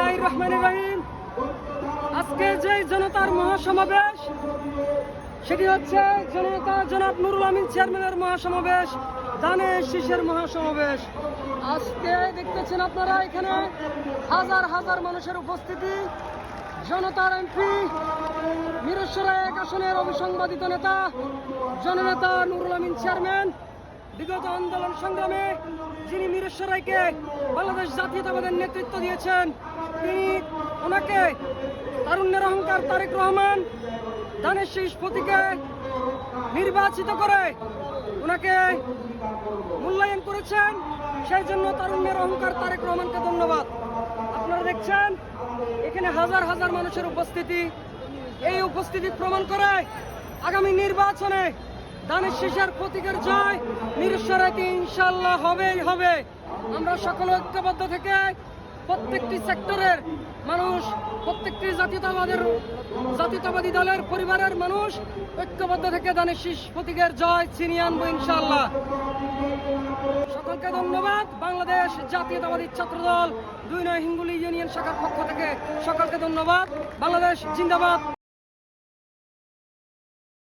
বিসমিল্লাহ রহমান রহিম। আজকে যে জনতার মহাসমাবেশ, সেটি হচ্ছে জনতা জনাব নুরুল আমিন চেয়ারম্যানের মহাসমাবেশ, দানে শীষের মহাসমাবেশ। আজকে দেখতেছেন আপনারা এখানে হাজার হাজার মানুষের উপস্থিতি। জনতার এমপি মিরসরা এক আসনের অবিসংবাদিত নেতা, জননেতা নুরুল আমিন চেয়ারম্যান। বিগত আন্দোলন সংগ্রামে যিনি মিরেশ্বরাইকে বাংলাদেশ জাতীয়তাবাদের নেতৃত্ব দিয়েছেন, তিনি ওনাকে তারুণ্যের অহংকার তারেক রহমান দানের শীষ প্রতীকে নির্বাচিত করে ওনাকে মূল্যায়ন করেছেন। সেই জন্য তারুণ্যের অহংকার তারেক রহমানকে ধন্যবাদ। আপনারা দেখছেন, এখানে হাজার হাজার মানুষের উপস্থিতি। এই উপস্থিতি প্রমাণ করে আগামী নির্বাচনে দানের শীষের প্রতীকের জয় নিরস্বরাইতে ইনশাল্লাহ হবেই, হবে। আমরা সকলে ঐক্যবদ্ধ থেকে প্রত্যেকটি সেক্টরের মানুষ, প্রত্যেকটি জাতীয়তাবাদের, জাতীয়তাবাদী দলের পরিবারের মানুষ ঐক্যবদ্ধ থেকে দানের শীষ প্রতীকের জয় ছিনিয়ে আনব ইনশাল্লাহ সকলকে ধন্যবাদ। বাংলাদেশ জাতীয়তাবাদী ছাত্রদল দুই নয় হিঙ্গুলি ইউনিয়ন শাখার পক্ষ থেকে সকলকে ধন্যবাদ। বাংলাদেশ জিন্দাবাদ।